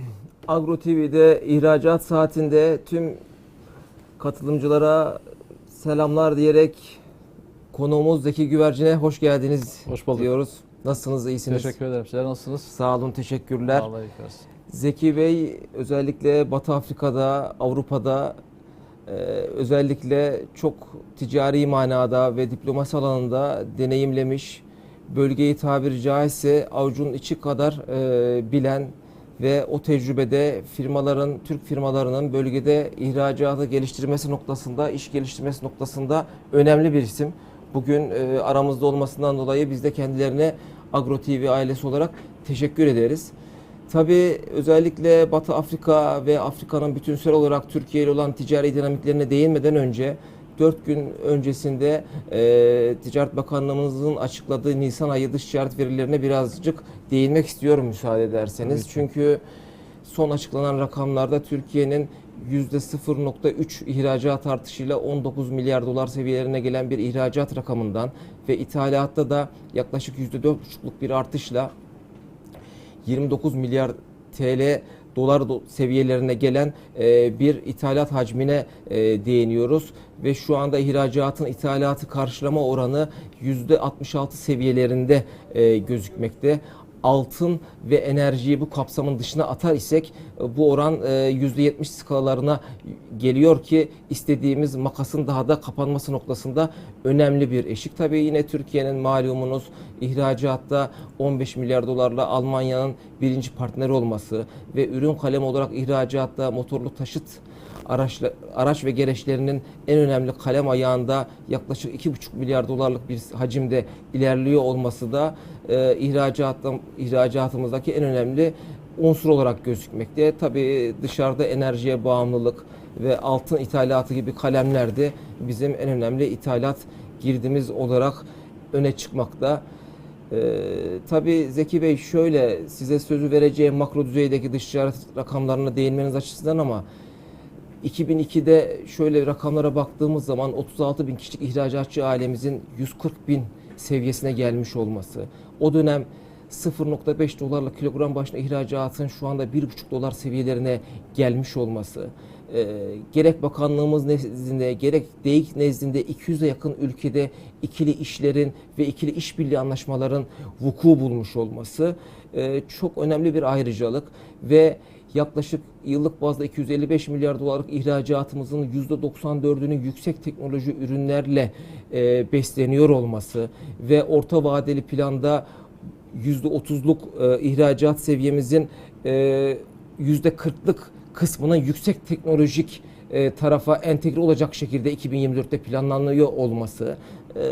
Agro TV'de ihracat saatinde tüm katılımcılara selamlar diyerek konuğumuz Zeki Güvercin'e hoş geldiniz Hoş bulduk. diyoruz. Nasılsınız? iyisiniz? Teşekkür ederim. Sizler nasılsınız? Sağ olun, teşekkürler. Allah. Zeki Bey özellikle Batı Afrika'da, Avrupa'da e, özellikle çok ticari manada ve diplomasi alanında deneyimlemiş, bölgeyi tabiri caizse avucun içi kadar e, bilen ve o tecrübede firmaların, Türk firmalarının bölgede ihracatı geliştirmesi noktasında, iş geliştirmesi noktasında önemli bir isim. Bugün e, aramızda olmasından dolayı biz de kendilerine Agro TV ailesi olarak teşekkür ederiz. Tabii özellikle Batı Afrika ve Afrika'nın bütünsel olarak Türkiye ile olan ticari dinamiklerine değinmeden önce 4 gün öncesinde e, Ticaret Bakanlığımızın açıkladığı Nisan ayı dış ticaret verilerine birazcık değinmek istiyorum müsaade ederseniz. Ki. Çünkü son açıklanan rakamlarda Türkiye'nin %0.3 ihracat artışıyla 19 milyar dolar seviyelerine gelen bir ihracat rakamından ve ithalatta da yaklaşık %4,5'luk bir artışla 29 milyar TL dolar do- seviyelerine gelen e, bir ithalat hacmine e, değiniyoruz ve şu anda ihracatın ithalatı karşılama oranı %66 seviyelerinde e, gözükmekte. Altın ve enerjiyi bu kapsamın dışına atar isek e, bu oran e, %70 skalalarına geliyor ki istediğimiz makasın daha da kapanması noktasında önemli bir eşik. Tabii yine Türkiye'nin malumunuz ihracatta 15 milyar dolarla Almanya'nın birinci partneri olması ve ürün kalemi olarak ihracatta motorlu taşıt araçla, araç ve gereçlerinin en önemli kalem ayağında yaklaşık 2,5 milyar dolarlık bir hacimde ilerliyor olması da e, ihracatta, ihracatımızdaki en önemli unsur olarak gözükmekte. Tabii dışarıda enerjiye bağımlılık ve altın ithalatı gibi kalemler de bizim en önemli ithalat girdimiz olarak öne çıkmakta. Ee, tabii Zeki Bey şöyle size sözü vereceğim makro düzeydeki dış ticaret rakamlarına değinmeniz açısından ama 2002'de şöyle rakamlara baktığımız zaman 36 bin kişilik ihracatçı ailemizin 140 bin seviyesine gelmiş olması. O dönem 0.5 dolarla kilogram başına ihracatın şu anda 1.5 dolar seviyelerine gelmiş olması. Ee, gerek bakanlığımız nezdinde gerek DEİK nezdinde 200'e yakın ülkede ikili işlerin ve ikili işbirliği anlaşmaların vuku bulmuş olması e, çok önemli bir ayrıcalık ve yaklaşık yıllık bazda 255 milyar dolarlık ihracatımızın %94'ünün yüksek teknoloji ürünlerle e, besleniyor olması ve orta vadeli planda %30'luk e, ihracat seviyemizin e, %40'lık kısmının yüksek teknolojik e, tarafa entegre olacak şekilde 2024'te planlanıyor olması e,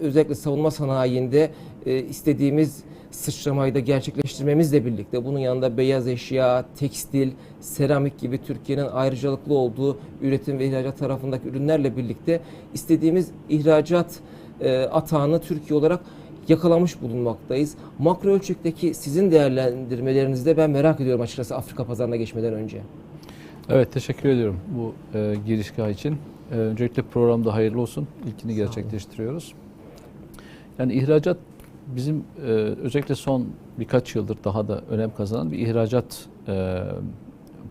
özellikle savunma sanayinde e, istediğimiz sıçramayı da gerçekleştirmemizle birlikte bunun yanında beyaz eşya, tekstil, seramik gibi Türkiye'nin ayrıcalıklı olduğu üretim ve ihracat tarafındaki ürünlerle birlikte istediğimiz ihracat e, atağını Türkiye olarak yakalamış bulunmaktayız. Makro ölçekteki sizin değerlendirmelerinizde ben merak ediyorum açıkçası Afrika pazarına geçmeden önce. Evet teşekkür ediyorum bu e, girişgah için. E, öncelikle programda hayırlı olsun. İlkini gerçekleştiriyoruz. Yani ihracat bizim e, özellikle son birkaç yıldır daha da önem kazanan bir ihracat e,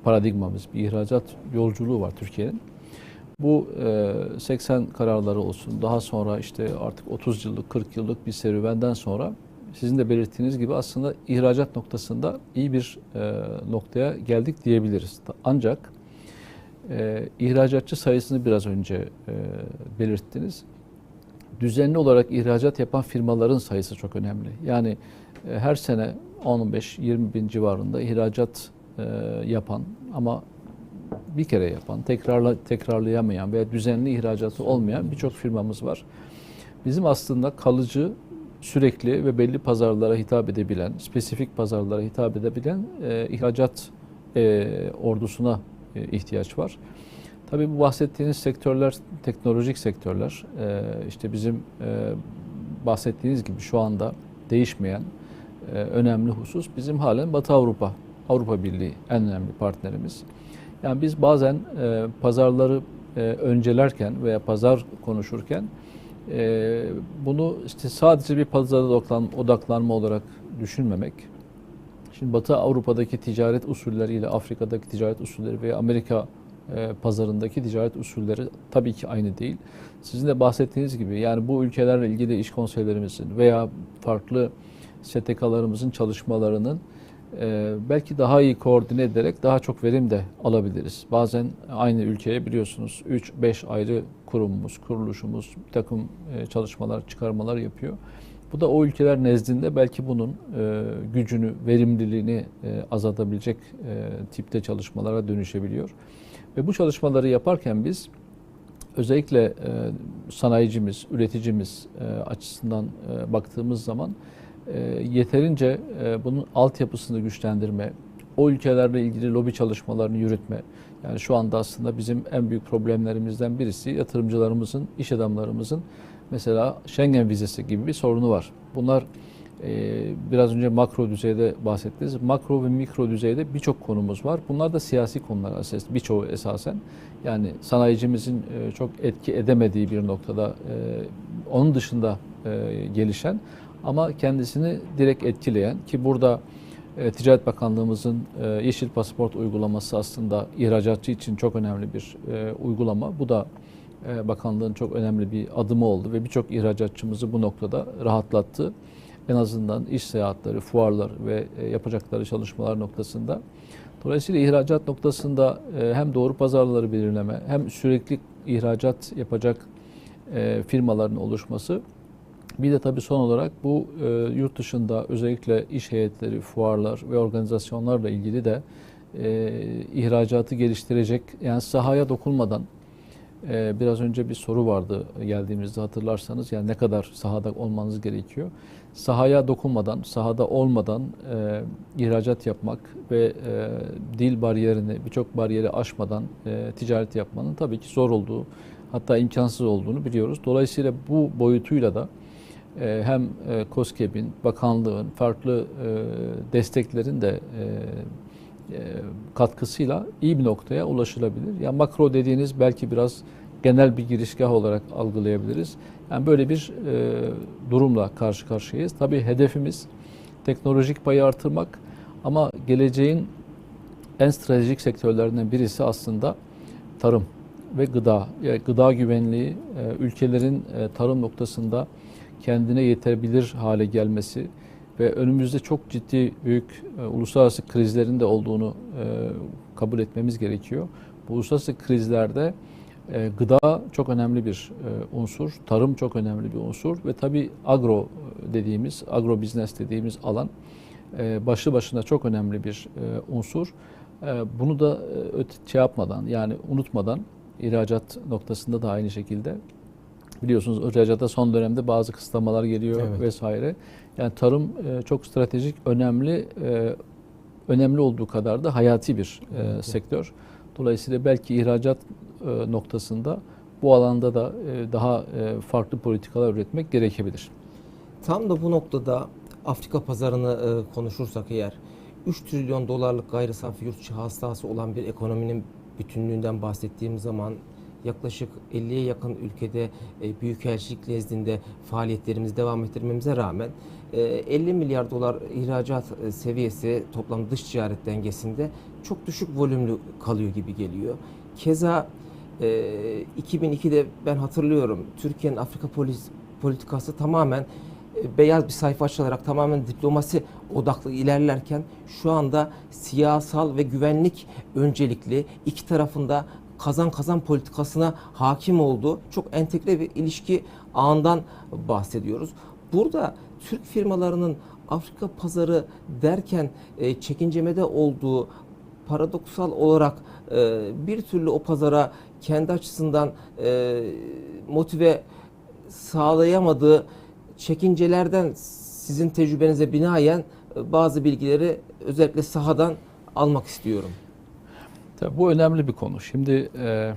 paradigmamız, bir ihracat yolculuğu var Türkiye'nin. Bu e, 80 kararları olsun, daha sonra işte artık 30 yıllık, 40 yıllık bir serüvenden sonra sizin de belirttiğiniz gibi aslında ihracat noktasında iyi bir e, noktaya geldik diyebiliriz. Ancak e, ihracatçı sayısını biraz önce e, belirttiniz. Düzenli olarak ihracat yapan firmaların sayısı çok önemli. Yani e, her sene 15-20 bin civarında ihracat e, yapan ama bir kere yapan, tekrarla, tekrarlayamayan veya düzenli ihracatı olmayan birçok firmamız var. Bizim aslında kalıcı, sürekli ve belli pazarlara hitap edebilen, spesifik pazarlara hitap edebilen e, ihracat e, ordusuna e, ihtiyaç var. Tabii bu bahsettiğiniz sektörler teknolojik sektörler. E, işte bizim e, bahsettiğiniz gibi şu anda değişmeyen e, önemli husus bizim halen Batı Avrupa, Avrupa Birliği en önemli partnerimiz. Yani biz bazen e, pazarları e, öncelerken veya pazar konuşurken e, bunu işte sadece bir pazara odaklan, odaklanma olarak düşünmemek, Şimdi Batı Avrupa'daki ticaret usulleriyle Afrika'daki ticaret usulleri veya Amerika pazarındaki ticaret usulleri tabii ki aynı değil. Sizin de bahsettiğiniz gibi yani bu ülkelerle ilgili iş konseylerimizin veya farklı STK'larımızın çalışmalarının e, belki daha iyi koordine ederek daha çok verim de alabiliriz. Bazen aynı ülkeye biliyorsunuz 3-5 ayrı kurumumuz, kuruluşumuz bir takım e, çalışmalar, çıkarmalar yapıyor. Bu da o ülkeler nezdinde belki bunun e, gücünü, verimliliğini e, azaltabilecek e, tipte çalışmalara dönüşebiliyor. Ve bu çalışmaları yaparken biz özellikle e, sanayicimiz, üreticimiz e, açısından e, baktığımız zaman e, yeterince e, bunun altyapısını güçlendirme, o ülkelerle ilgili lobi çalışmalarını yürütme. Yani şu anda aslında bizim en büyük problemlerimizden birisi yatırımcılarımızın, iş adamlarımızın mesela Schengen vizesi gibi bir sorunu var. Bunlar biraz önce makro düzeyde bahsettiniz. Makro ve mikro düzeyde birçok konumuz var. Bunlar da siyasi konular esas, birçoğu esasen. Yani sanayicimizin e, çok etki edemediği bir noktada e, onun dışında e, gelişen ama kendisini direkt etkileyen ki burada Ticaret Bakanlığımızın Yeşil Pasaport uygulaması aslında ihracatçı için çok önemli bir uygulama. Bu da bakanlığın çok önemli bir adımı oldu ve birçok ihracatçımızı bu noktada rahatlattı. En azından iş seyahatleri, fuarlar ve e, yapacakları çalışmalar noktasında. Dolayısıyla ihracat noktasında e, hem doğru pazarları belirleme hem sürekli ihracat yapacak e, firmaların oluşması bir de tabii son olarak bu yurt dışında özellikle iş heyetleri, fuarlar ve organizasyonlarla ilgili de ihracatı geliştirecek yani sahaya dokunmadan biraz önce bir soru vardı geldiğimizde hatırlarsanız yani ne kadar sahada olmanız gerekiyor. Sahaya dokunmadan, sahada olmadan e, ihracat yapmak ve e, dil bariyerini, birçok bariyeri aşmadan e, ticaret yapmanın tabii ki zor olduğu, hatta imkansız olduğunu biliyoruz. Dolayısıyla bu boyutuyla da e, hem e, KOSGEB'in, bakanlığın, farklı e, desteklerin de e, e, katkısıyla iyi bir noktaya ulaşılabilir. Yani makro dediğiniz belki biraz genel bir girişgah olarak algılayabiliriz. Yani böyle bir e, durumla karşı karşıyayız. Tabii hedefimiz teknolojik payı artırmak ama geleceğin en stratejik sektörlerinden birisi aslında tarım ve gıda. Yani gıda güvenliği, e, ülkelerin e, tarım noktasında kendine yetebilir hale gelmesi ve önümüzde çok ciddi büyük e, uluslararası krizlerin de olduğunu e, kabul etmemiz gerekiyor. Bu uluslararası krizlerde e, gıda çok önemli bir e, unsur, tarım çok önemli bir unsur ve tabii agro dediğimiz, agro business dediğimiz alan e, başlı başına çok önemli bir e, unsur. E, bunu da e, öte şey yapmadan yani unutmadan ihracat noktasında da aynı şekilde biliyorsunuz ihracata son dönemde bazı kısıtlamalar geliyor Evet. vesaire. Yani tarım e, çok stratejik, önemli, e, önemli olduğu kadar da hayati bir e, Evet. sektör. Dolayısıyla belki ihracat e, noktasında bu alanda da e, daha e, farklı politikalar üretmek gerekebilir. Tam da bu noktada Afrika pazarını konuşursak eğer 3 trilyon dolarlık gayri safi yurt içi hastası olan bir ekonominin bütünlüğünden bahsettiğim zaman yaklaşık 50'ye yakın ülkede e, büyükelçilik nezdinde faaliyetlerimizi devam ettirmemize rağmen e, 50 milyar dolar ihracat seviyesi toplam dış ticaret dengesinde çok düşük volümlü kalıyor gibi geliyor. Keza e, 2002'de ben hatırlıyorum Türkiye'nin Afrika politikası tamamen e, beyaz bir sayfa açılarak tamamen diplomasi odaklı ilerlerken şu anda siyasal ve güvenlik öncelikli iki tarafında kazan kazan politikasına hakim olduğu çok entegre bir ilişki ağından bahsediyoruz. Burada Türk firmalarının Afrika pazarı derken e, çekincemede olduğu paradoksal olarak e, bir türlü o pazara kendi açısından e, motive sağlayamadığı çekincelerden sizin tecrübenize binaen e, bazı bilgileri özellikle sahadan almak istiyorum. Tabii bu önemli bir konu. Şimdi e,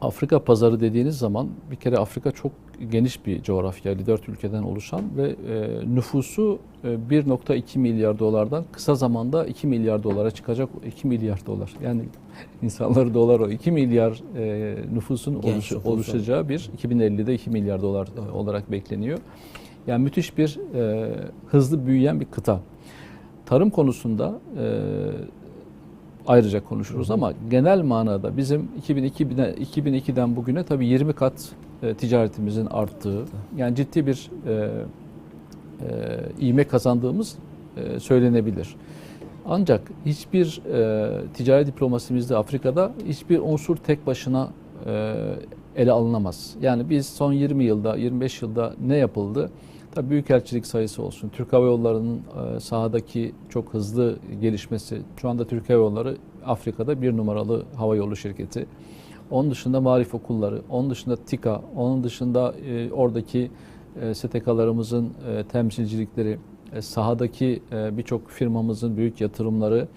Afrika pazarı dediğiniz zaman bir kere Afrika çok geniş bir coğrafya, 54 ülkeden oluşan ve e, nüfusu e, 1.2 milyar dolardan kısa zamanda 2 milyar dolara çıkacak 2 milyar dolar. Yani insanları dolar o 2 milyar e, nüfusun Genç nüfusun. oluşacağı bir 2050'de 2 milyar dolar e, olarak bekleniyor. Yani müthiş bir e, hızlı büyüyen bir kıta. tarım konusunda e, ayrıca konuşuruz ama genel manada bizim 2002'den 2002'den bugüne tabii 20 kat e, ticaretimizin arttığı yani ciddi bir e, e, ivme kazandığımız e, söylenebilir. Ancak hiçbir e, ticari diplomasimizde Afrika'da hiçbir unsur tek başına e, ele alınamaz. Yani biz son 20 yılda, 25 yılda ne yapıldı? Tabii büyükelçilik sayısı olsun, Türk Hava Yolları'nın e, sahadaki çok hızlı gelişmesi. Şu anda Türk Hava Yolları Afrika'da bir numaralı hava yolu şirketi. Onun dışında marif okulları, onun dışında TİKA, onun dışında e, oradaki e, STK'larımızın e, temsilcilikleri, e, sahadaki e, birçok firmamızın büyük yatırımları.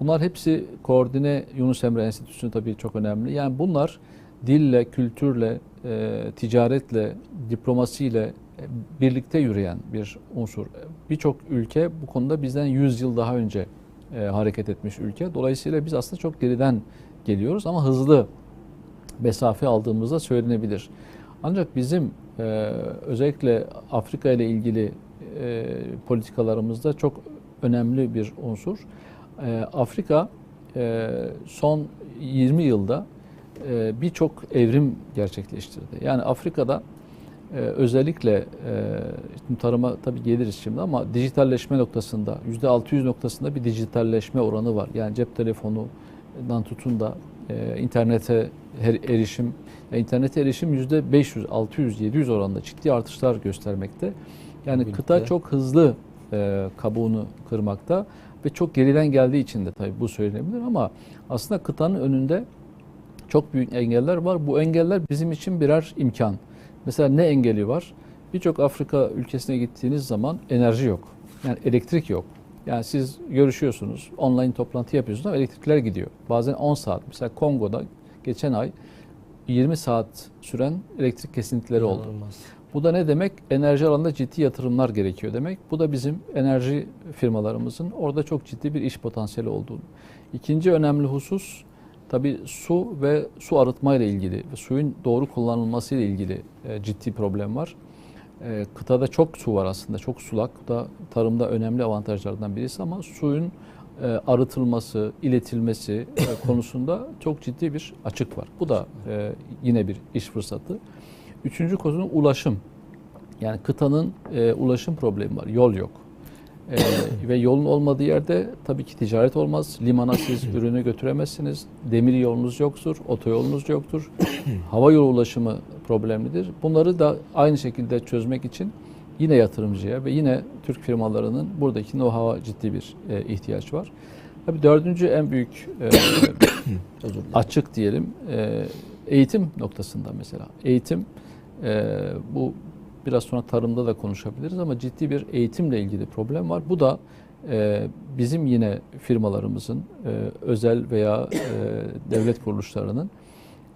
Bunlar hepsi koordine Yunus Emre Enstitüsü tabii çok önemli. Yani bunlar dille, kültürle, e, ticaretle, diplomasiyle e, birlikte yürüyen bir unsur. Birçok ülke bu konuda bizden 100 yıl daha önce e, hareket etmiş ülke. Dolayısıyla biz aslında çok geriden geliyoruz ama hızlı mesafe aldığımızda söylenebilir. Ancak bizim e, özellikle Afrika ile ilgili e, politikalarımızda çok önemli bir unsur. E, Afrika e, son 20 yılda e, birçok evrim gerçekleştirdi. Yani Afrika'da e, özellikle e, tarıma tabii geliriz şimdi ama dijitalleşme noktasında %600 noktasında bir dijitalleşme oranı var. Yani cep telefonundan tutun da e, internete her erişim, ya internete erişim %500, 600, 700 oranında ciddi artışlar göstermekte. Yani Birlikte. kıta çok hızlı e, kabuğunu kırmakta ve çok geriden geldiği için de tabii bu söylenebilir ama aslında kıtanın önünde çok büyük engeller var. Bu engeller bizim için birer imkan. Mesela ne engeli var? Birçok Afrika ülkesine gittiğiniz zaman enerji yok. Yani elektrik yok. Yani siz görüşüyorsunuz, online toplantı yapıyorsunuz ama elektrikler gidiyor. Bazen 10 saat. Mesela Kongo'da geçen ay 20 saat süren elektrik kesintileri oldu. İnanılmaz. Bu da ne demek? Enerji alanında ciddi yatırımlar gerekiyor demek. Bu da bizim enerji firmalarımızın orada çok ciddi bir iş potansiyeli olduğunu. İkinci önemli husus tabii su ve su arıtma ile ilgili ve suyun doğru kullanılması ile ilgili e, ciddi problem var. E, kıtada çok su var aslında, çok sulak. Bu da tarımda önemli avantajlardan birisi ama suyun arıtılması, iletilmesi e, konusunda çok ciddi bir açık var. Bu da e, yine bir iş fırsatı. Üçüncü konu ulaşım. Yani kıtanın e, ulaşım problemi var. Yol yok. E, ve yolun olmadığı yerde tabii ki ticaret olmaz. Limana siz ürünü götüremezsiniz. Demir yolunuz yoktur, otoyolunuz yoktur. Hava yolu ulaşımı problemlidir. Bunları da aynı şekilde çözmek için yine yatırımcıya ve yine Türk firmalarının buradaki know-how'a ciddi bir e, ihtiyaç var. Tabii dördüncü en büyük e, açık diyelim e, eğitim noktasında mesela. Eğitim e, bu biraz sonra tarımda da konuşabiliriz ama ciddi bir eğitimle ilgili problem var. Bu da e, bizim yine firmalarımızın e, özel veya e, devlet kuruluşlarının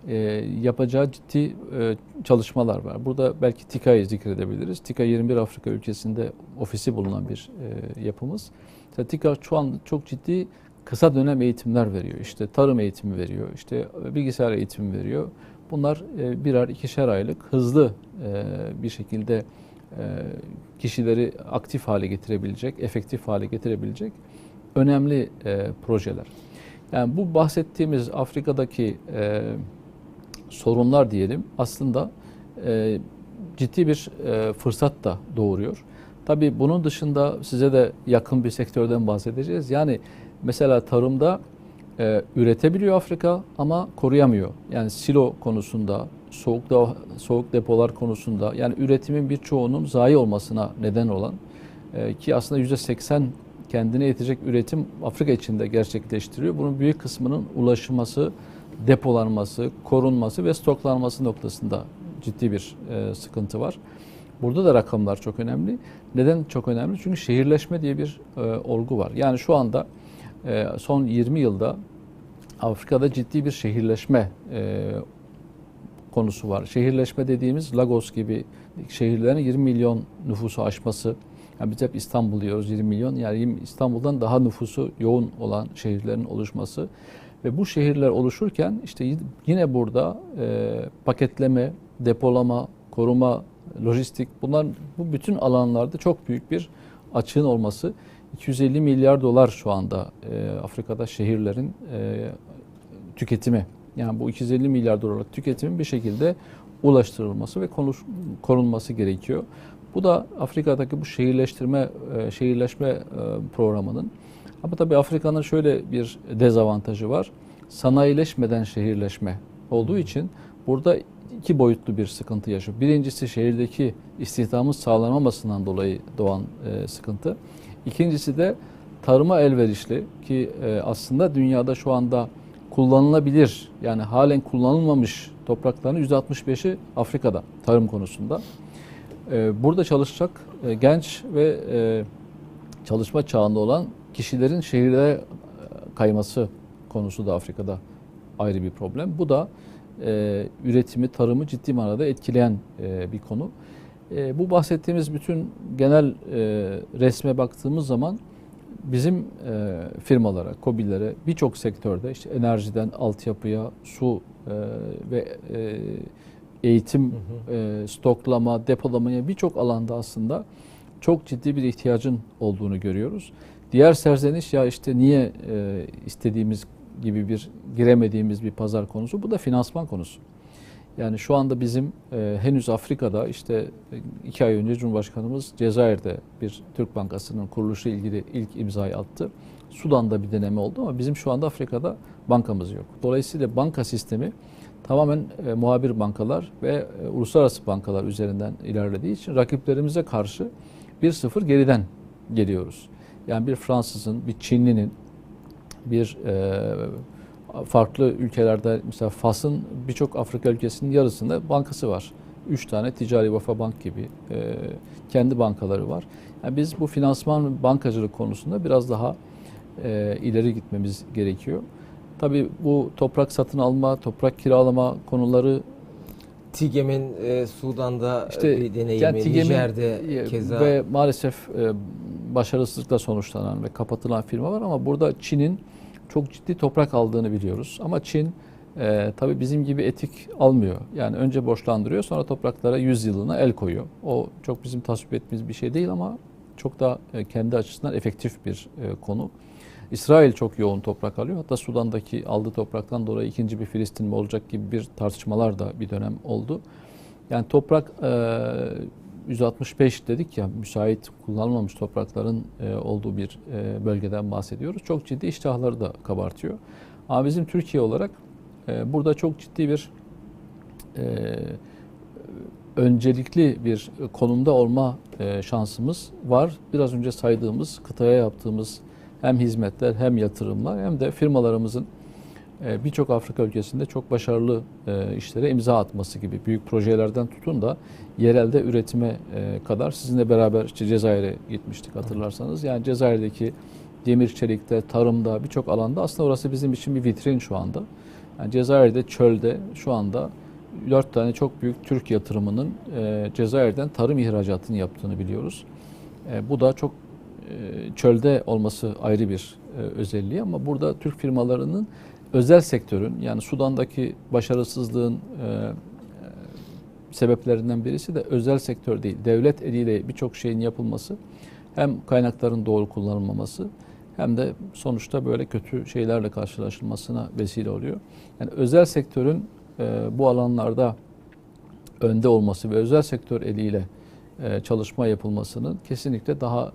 e, yapacağı ciddi e, çalışmalar var. Burada belki TİKA'yı zikredebiliriz. TİKA 21 Afrika ülkesinde ofisi bulunan bir e, yapımız. Mesela TİKA şu an çok ciddi kısa dönem eğitimler veriyor. İşte tarım eğitimi veriyor, işte bilgisayar eğitimi veriyor. Bunlar e, birer ikişer aylık hızlı e, bir şekilde e, kişileri aktif hale getirebilecek, efektif hale getirebilecek önemli e, projeler. Yani bu bahsettiğimiz Afrika'daki e, sorunlar diyelim aslında e, ciddi bir e, fırsat da doğuruyor. Tabii bunun dışında size de yakın bir sektörden bahsedeceğiz. Yani mesela tarımda e, üretebiliyor Afrika ama koruyamıyor. Yani silo konusunda, soğuk da, soğuk depolar konusunda yani üretimin birçoğunun zayi olmasına neden olan e, ki aslında %80 kendine yetecek üretim Afrika içinde gerçekleştiriyor. Bunun büyük kısmının ulaşılması, depolanması, korunması ve stoklanması noktasında ciddi bir e, sıkıntı var. Burada da rakamlar çok önemli. Neden çok önemli? Çünkü şehirleşme diye bir e, olgu var. Yani şu anda e, son 20 yılda Afrika'da ciddi bir şehirleşme e, konusu var. Şehirleşme dediğimiz Lagos gibi şehirlerin 20 milyon nüfusu aşması. Yani biz hep İstanbul diyoruz 20 milyon. Yani 20 İstanbul'dan daha nüfusu yoğun olan şehirlerin oluşması. Ve bu şehirler oluşurken işte yine burada e, paketleme, depolama, koruma, lojistik bunlar bu bütün alanlarda çok büyük bir açığın olması. 250 milyar dolar şu anda e, Afrika'da şehirlerin e, tüketimi. Yani bu 250 milyar dolarlık tüketimin bir şekilde ulaştırılması ve konuş, korunması gerekiyor. Bu da Afrika'daki bu şehirleştirme, e, şehirleşme e, programının. Ama tabii Afrika'nın şöyle bir dezavantajı var. Sanayileşmeden şehirleşme olduğu için burada iki boyutlu bir sıkıntı yaşıyor. Birincisi şehirdeki istihdamın sağlanamamasından dolayı doğan e, sıkıntı. İkincisi de tarıma elverişli ki e, aslında dünyada şu anda kullanılabilir yani halen kullanılmamış toprakların %65'i Afrika'da tarım konusunda. E, burada çalışacak e, genç ve e, çalışma çağında olan kişilerin şehirlere e, kayması konusu da Afrika'da ayrı bir problem. Bu da e, üretimi, tarımı ciddi manada etkileyen e, bir konu. E, bu bahsettiğimiz bütün genel e, resme baktığımız zaman bizim e, firmalara, KOBİ'lere birçok sektörde işte enerjiden altyapıya, su e, ve e, eğitim, e, stoklama, depolamaya birçok alanda aslında çok ciddi bir ihtiyacın olduğunu görüyoruz. Diğer serzeniş ya işte niye e, istediğimiz gibi bir giremediğimiz bir pazar konusu bu da finansman konusu. Yani şu anda bizim e, henüz Afrika'da işte e, iki ay önce Cumhurbaşkanımız Cezayir'de bir Türk Bankası'nın kuruluşu ilgili ilk imzayı attı. Sudan'da bir deneme oldu ama bizim şu anda Afrika'da bankamız yok. Dolayısıyla banka sistemi tamamen e, muhabir bankalar ve e, uluslararası bankalar üzerinden ilerlediği için rakiplerimize karşı 1-0 geriden geliyoruz. Yani bir Fransızın, bir Çinlinin, bir e, farklı ülkelerde mesela Fas'ın birçok Afrika ülkesinin yarısında bankası var. Üç tane ticari Vafa Bank gibi e, kendi bankaları var. Yani biz bu finansman bankacılık konusunda biraz daha e, ileri gitmemiz gerekiyor. Tabii bu toprak satın alma, toprak kiralama konuları TİGEM'in e, Sudan'da İşte, bir deneyimi, yani TİGEM'in Nijer'de e, keza ve maalesef e, başarısızlıkla sonuçlanan ve kapatılan firma var ama burada Çin'in çok ciddi toprak aldığını biliyoruz. Ama Çin e, tabii bizim gibi etik almıyor. Yani önce borçlandırıyor sonra topraklara 100 yılına el koyuyor. O çok bizim tasvip ettiğimiz bir şey değil ama çok da e, kendi açısından efektif bir e, konu. İsrail çok yoğun toprak alıyor. Hatta Sudan'daki aldığı topraktan dolayı ikinci bir Filistin mi olacak gibi bir tartışmalar da bir dönem oldu. Yani toprak e, 165 dedik ya müsait kullanılmamış toprakların e, olduğu bir e, bölgeden bahsediyoruz. Çok ciddi iştahları da kabartıyor. Ama bizim Türkiye olarak e, burada çok ciddi bir e, öncelikli bir konumda olma e, şansımız var. Biraz önce saydığımız kıtaya yaptığımız hem hizmetler hem yatırımlar hem de firmalarımızın e, birçok Afrika ülkesinde çok başarılı e, işlere imza atması gibi büyük projelerden tutun da yerelde üretime e, kadar sizinle beraber işte Cezayir'e gitmiştik hatırlarsanız. Yani Cezayir'deki demir çelikte, tarımda birçok alanda aslında orası bizim için bir vitrin şu anda. Yani Cezayir'de çölde şu anda dört tane çok büyük Türk yatırımının Cezayir'den tarım ihracatını yaptığını biliyoruz. Bu da çok çölde olması ayrı bir özelliği ama burada Türk firmalarının özel sektörün yani Sudan'daki başarısızlığın sebeplerinden birisi de özel sektör değil. Devlet eliyle birçok şeyin yapılması hem kaynakların doğru kullanılmaması hem de sonuçta böyle kötü şeylerle karşılaşılmasına vesile oluyor. Yani özel sektörün bu alanlarda önde olması ve özel sektör eliyle çalışma yapılmasının kesinlikle daha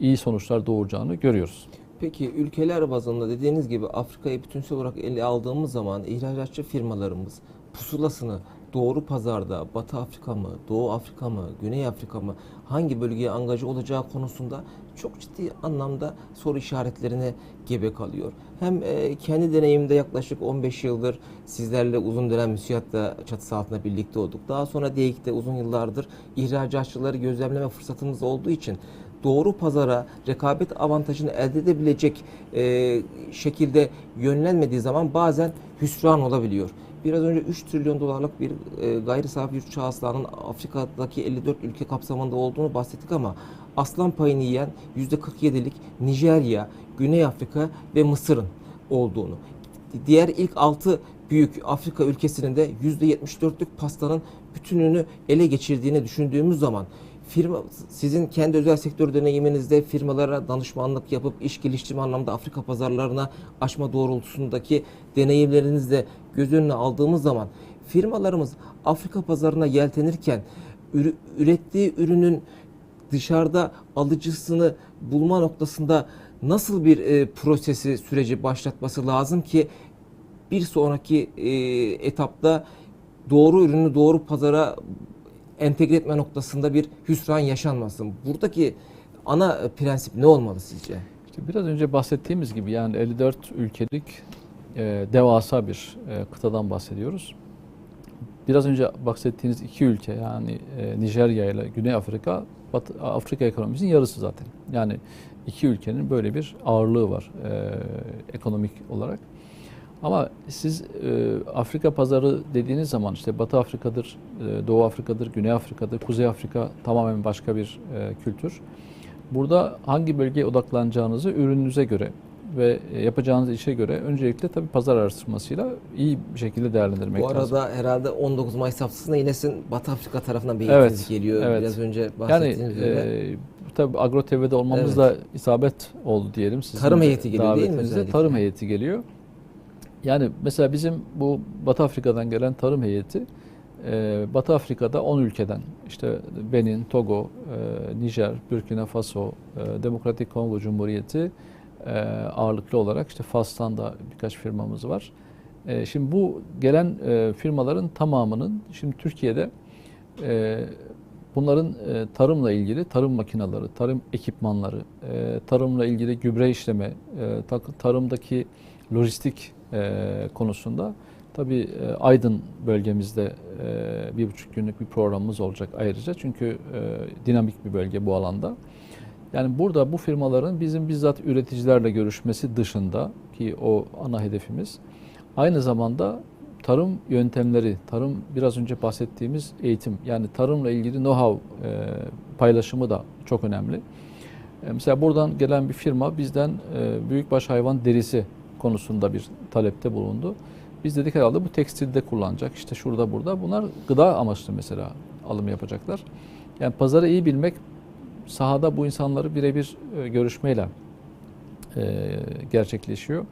iyi sonuçlar doğuracağını görüyoruz. Peki ülkeler bazında dediğiniz gibi Afrika'yı bütünsel olarak ele aldığımız zaman ihracatçı firmalarımız pusulasını doğru pazarda Batı Afrika mı, Doğu Afrika mı, Güney Afrika mı hangi bölgeye angaja olacağı konusunda çok ciddi anlamda soru işaretlerine gebe kalıyor. Hem e, kendi deneyimde yaklaşık 15 yıldır sizlerle uzun dönem müsiyatta çatısı altında birlikte olduk. Daha sonra DEİK'te uzun yıllardır ihracatçıları gözlemleme fırsatımız olduğu için doğru pazara rekabet avantajını elde edebilecek e, şekilde yönlenmediği zaman bazen hüsran olabiliyor. Biraz önce 3 trilyon dolarlık bir e, gayri safi yurt hasılanın Afrika'daki 54 ülke kapsamında olduğunu bahsettik ama aslan payını yiyen %47'lik Nijerya, Güney Afrika ve Mısır'ın olduğunu. Diğer ilk 6 büyük Afrika ülkesinin de %74'lük pastanın bütününü ele geçirdiğini düşündüğümüz zaman firma sizin kendi özel sektör deneyiminizde firmalara danışmanlık yapıp iş geliştirme anlamda Afrika pazarlarına açma doğrultusundaki deneyimlerinizle göz önüne aldığımız zaman firmalarımız Afrika pazarına yeltenirken ürettiği ürünün dışarıda alıcısını bulma noktasında nasıl bir e, prosesi süreci başlatması lazım ki bir sonraki e, etapta doğru ürünü doğru pazara entegre etme noktasında bir hüsran yaşanmasın. Buradaki ana prensip ne olmalı sizce? İşte biraz önce bahsettiğimiz gibi yani 54 ülkelik e, devasa bir e, kıtadan bahsediyoruz. Biraz önce bahsettiğiniz iki ülke yani e, Nijerya ile Güney Afrika, Batı, Afrika ekonomisinin yarısı zaten. Yani iki ülkenin böyle bir ağırlığı var e, ekonomik olarak. Ama siz e, Afrika pazarı dediğiniz zaman işte Batı Afrika'dır, e, Doğu Afrika'dır, Güney Afrika'dır, Kuzey Afrika tamamen başka bir e, kültür. Burada hangi bölgeye odaklanacağınızı ürününüze göre ve e, yapacağınız işe göre öncelikle tabii pazar araştırmasıyla iyi bir şekilde değerlendirmek Bu lazım. arada herhalde 19 Mayıs haftasında yine sizin Batı Afrika tarafından bir Evet, geliyor. evet. Biraz önce Yani bahsettiğiniz üzere. e, tabii Agro TV'de olmamızla isabet oldu diyelim. Sizin Tarım heyeti geliyor değil mi özellikle? Tarım heyeti geliyor. Yani mesela bizim bu Batı Afrika'dan gelen tarım heyeti e, Batı Afrika'da 10 ülkeden işte Benin, Togo, e, Nijer, Burkina Faso, e, Demokratik Kongo Cumhuriyeti e, ağırlıklı olarak işte Fas'tan da birkaç firmamız var. E, şimdi bu gelen e, firmaların tamamının şimdi Türkiye'de e, bunların e, tarımla ilgili tarım makineleri, tarım ekipmanları, e, tarımla ilgili gübre işleme, e, tarımdaki lojistik e, konusunda tabii e, Aydın bölgemizde e, bir buçuk günlük bir programımız olacak ayrıca çünkü e, dinamik bir bölge bu alanda. Yani burada bu firmaların bizim bizzat üreticilerle görüşmesi dışında ki o ana hedefimiz aynı zamanda tarım yöntemleri, tarım biraz önce bahsettiğimiz eğitim yani tarımla ilgili know-how e, paylaşımı da çok önemli. E, mesela buradan gelen bir firma bizden e, büyükbaş hayvan derisi konusunda bir talepte bulundu. Biz dedik herhalde bu tekstilde kullanacak. İşte şurada burada. Bunlar gıda amaçlı mesela alım yapacaklar. Yani pazarı iyi bilmek sahada bu insanları birebir e, görüşmeyle e, gerçekleşiyor.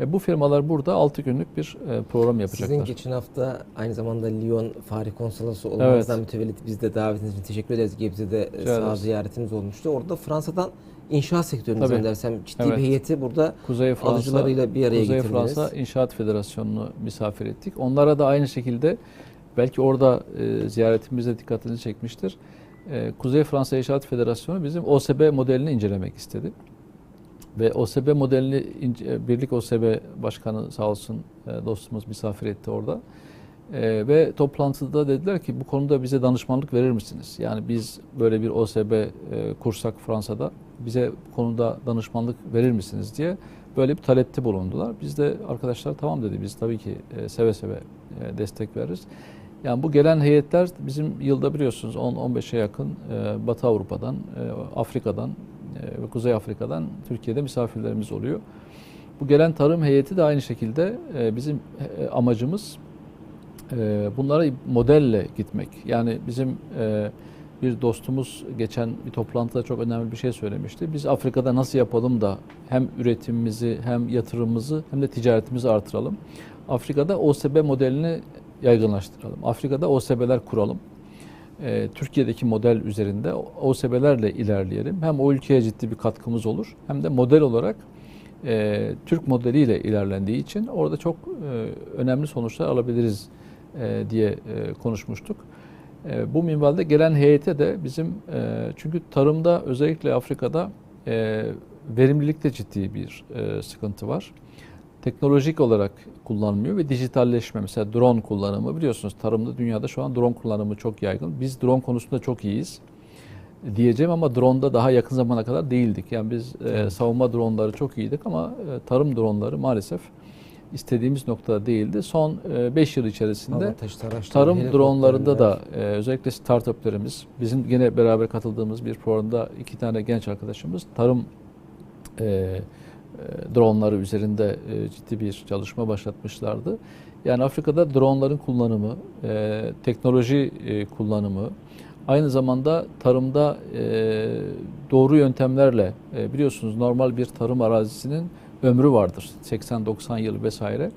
Ve bu firmalar burada 6 günlük bir e, program yapacaklar. Sizin geçen hafta aynı zamanda Lyon Fahri Konsolosu olmanızdan Evet. mütevellit biz de davetiniz için teşekkür ederiz. Gebze'de e, saha ederiz. ziyaretimiz olmuştu. Orada Fransa'dan inşaat sektörünü Tabii. zannedersem ciddi Evet. bir heyeti burada Kuzey Fransa, alıcılarıyla bir araya Kuzey getirdiniz. Fransa İnşaat Federasyonu'nu misafir ettik. Onlara da aynı şekilde belki orada e, ziyaretimizde dikkatinizi çekmiştir. E, Kuzey Fransa İnşaat Federasyonu bizim OSB modelini incelemek istedi. Ve OSB modelini Birlik OSB Başkanı sağ olsun e, dostumuz misafir etti orada. E, ve toplantıda dediler ki bu konuda bize danışmanlık verir misiniz? Yani biz böyle bir OSB e, kursak Fransa'da bize bu konuda danışmanlık verir misiniz diye böyle bir talepte bulundular. Biz de arkadaşlar tamam dedi biz tabii ki e, seve seve e, destek veririz. Yani bu gelen heyetler bizim yılda biliyorsunuz 10-15'e yakın e, Batı Avrupa'dan, e, Afrika'dan e, ve Kuzey Afrika'dan Türkiye'de misafirlerimiz oluyor. Bu gelen tarım heyeti de aynı şekilde e, bizim e, amacımız e, bunlara modelle gitmek. Yani bizim e, bir dostumuz geçen bir toplantıda çok önemli bir şey söylemişti. Biz Afrika'da nasıl yapalım da hem üretimimizi hem yatırımımızı hem de ticaretimizi artıralım. Afrika'da OSB modelini yaygınlaştıralım. Afrika'da OSB'ler kuralım. Ee, Türkiye'deki model üzerinde OSB'lerle ilerleyelim. Hem o ülkeye ciddi bir katkımız olur hem de model olarak e, Türk modeliyle ilerlendiği için orada çok e, önemli sonuçlar alabiliriz diye e, konuşmuştuk. E, bu minvalde gelen heyete de bizim e, çünkü tarımda özellikle Afrika'da e, verimlilikte ciddi bir e, sıkıntı var. Teknolojik olarak kullanılmıyor ve dijitalleşme mesela drone kullanımı biliyorsunuz tarımda dünyada şu an drone kullanımı çok yaygın. Biz drone konusunda çok iyiyiz diyeceğim ama drone'da daha yakın zamana kadar değildik. Yani biz e, savunma dronları çok iyiydik ama e, tarım dronları maalesef istediğimiz noktada değildi. Son 5 yıl içerisinde Tarım dronlarında da e, özellikle startuplarımız, bizim yine beraber katıldığımız bir programda iki tane genç arkadaşımız tarım e, e, dronları üzerinde e, ciddi bir çalışma başlatmışlardı. Yani Afrika'da dronların kullanımı, e, teknoloji e, kullanımı, Aynı zamanda tarımda e, doğru yöntemlerle e, biliyorsunuz normal bir tarım arazisinin ömrü vardır. 80-90 yıl vesaire.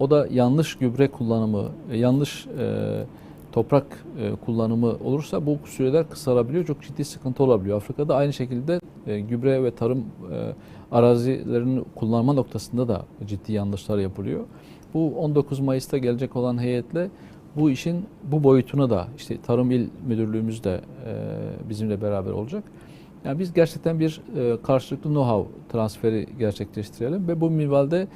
O da yanlış gübre kullanımı, e, yanlış e, toprak e, kullanımı olursa bu süreler kısalabiliyor. Çok ciddi sıkıntı olabiliyor. Afrika'da aynı şekilde e, gübre ve tarım e, arazilerini kullanma noktasında da ciddi yanlışlar yapılıyor. Bu 19 Mayıs'ta gelecek olan heyetle bu işin bu boyutuna da işte Tarım İl Müdürlüğümüz de e, bizimle beraber olacak. Yani biz gerçekten bir e, karşılıklı know-how transferi gerçekleştirelim ve bu minvalde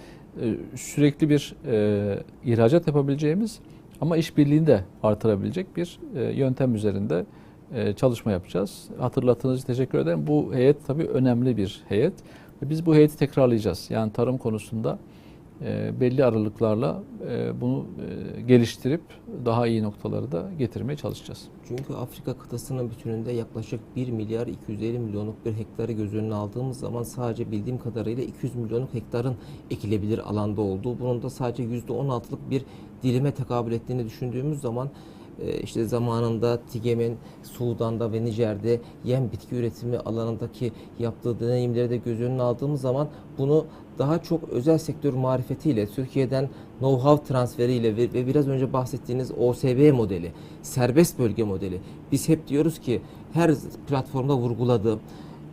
e, sürekli bir e, ihracat yapabileceğimiz ama işbirliğini de artırabilecek bir e, yöntem üzerinde e, çalışma yapacağız. Hatırlattığınız için teşekkür ederim. Bu heyet tabii önemli bir heyet biz bu heyeti tekrarlayacağız. Yani tarım konusunda belli aralıklarla e, bunu e, geliştirip daha iyi noktaları da getirmeye çalışacağız. Çünkü Afrika kıtasının bütününde yaklaşık 1 milyar 250 milyonluk bir hektarı göz önüne aldığımız zaman sadece bildiğim kadarıyla 200 milyonluk hektarın ekilebilir alanda olduğu, bunun da sadece %16'lık bir dilime tekabül ettiğini düşündüğümüz zaman e, işte zamanında TİGEM'in Sudan'da ve Nijer'de yem bitki üretimi alanındaki yaptığı deneyimleri de göz önüne aldığımız zaman bunu daha çok özel sektör marifetiyle, Türkiye'den know-how transferiyle ve, ve biraz önce bahsettiğiniz OSB modeli, serbest bölge modeli. Biz hep diyoruz ki her platformda vurguladığı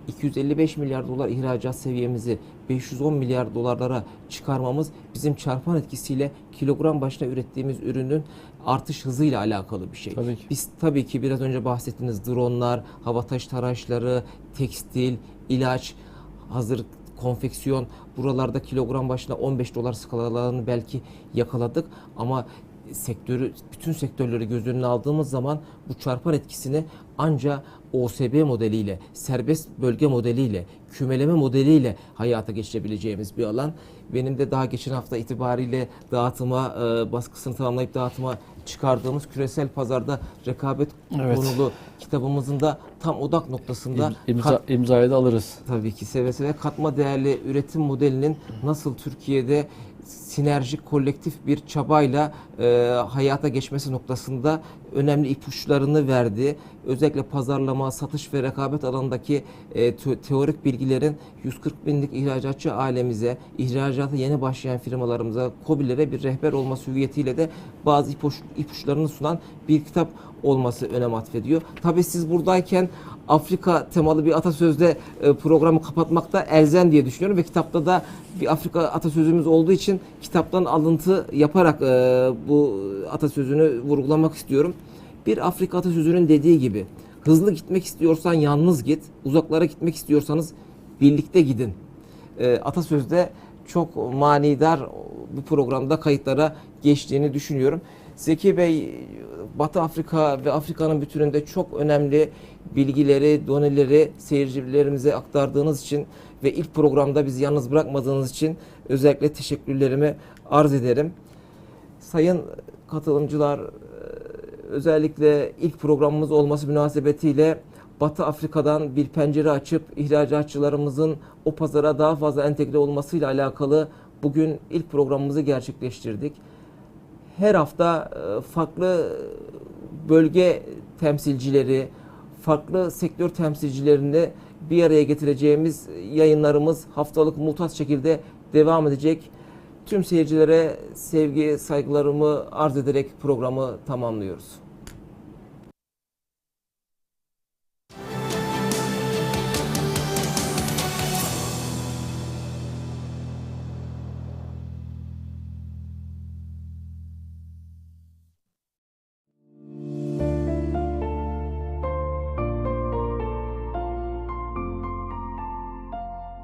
255 milyar dolar ihracat seviyemizi 510 milyar dolarlara çıkarmamız bizim çarpan etkisiyle kilogram başına ürettiğimiz ürünün artış hızıyla alakalı bir şey. Tabii ki. Biz tabii ki biraz önce bahsettiğiniz dronlar, hava taş taraçları, tekstil, ilaç, hazır konfeksiyon buralarda kilogram başına 15 dolar skalalarını belki yakaladık ama sektörü bütün sektörleri göz önüne aldığımız zaman bu çarpan etkisini anca OSB modeliyle, serbest bölge modeliyle, kümeleme modeliyle hayata geçirebileceğimiz bir alan. Benim de daha geçen hafta itibariyle dağıtıma, e, baskısını tamamlayıp dağıtıma çıkardığımız küresel pazarda rekabet Evet. konulu kitabımızın da tam odak noktasında İm- imza, kat- imzayı da alırız. tabii ki seve seve katma değerli üretim modelinin nasıl Türkiye'de sinerjik kolektif bir çabayla e, hayata geçmesi noktasında önemli ipuçlarını verdi. Özellikle pazarlama, satış ve rekabet alanındaki e, te- teorik bilgilerin 140 binlik ihracatçı ailemize, ihracata yeni başlayan firmalarımıza, COBİ'lere bir rehber olması hüviyetiyle de bazı ipuç, ipuçlarını sunan bir kitap olması önem atfediyor. Tabii siz buradayken Afrika temalı bir atasözde e, programı kapatmakta elzem diye düşünüyorum ve kitapta da bir Afrika atasözümüz olduğu için kitaptan alıntı yaparak e, bu atasözünü vurgulamak istiyorum. Bir Afrika atasözünün dediği gibi hızlı gitmek istiyorsan yalnız git, uzaklara gitmek istiyorsanız birlikte gidin. E, atasözde çok manidar bu programda kayıtlara geçtiğini düşünüyorum. Zeki Bey, Batı Afrika ve Afrika'nın bütününde çok önemli bilgileri, doneleri seyircilerimize aktardığınız için ve ilk programda bizi yalnız bırakmadığınız için özellikle teşekkürlerimi arz ederim. Sayın katılımcılar, özellikle ilk programımız olması münasebetiyle Batı Afrika'dan bir pencere açıp ihracatçılarımızın o pazara daha fazla entegre olmasıyla alakalı bugün ilk programımızı gerçekleştirdik. Her hafta e, farklı bölge temsilcileri, farklı sektör temsilcilerini bir araya getireceğimiz yayınlarımız haftalık muhtaç şekilde devam edecek. Tüm seyircilere sevgi, saygılarımı arz ederek programı tamamlıyoruz.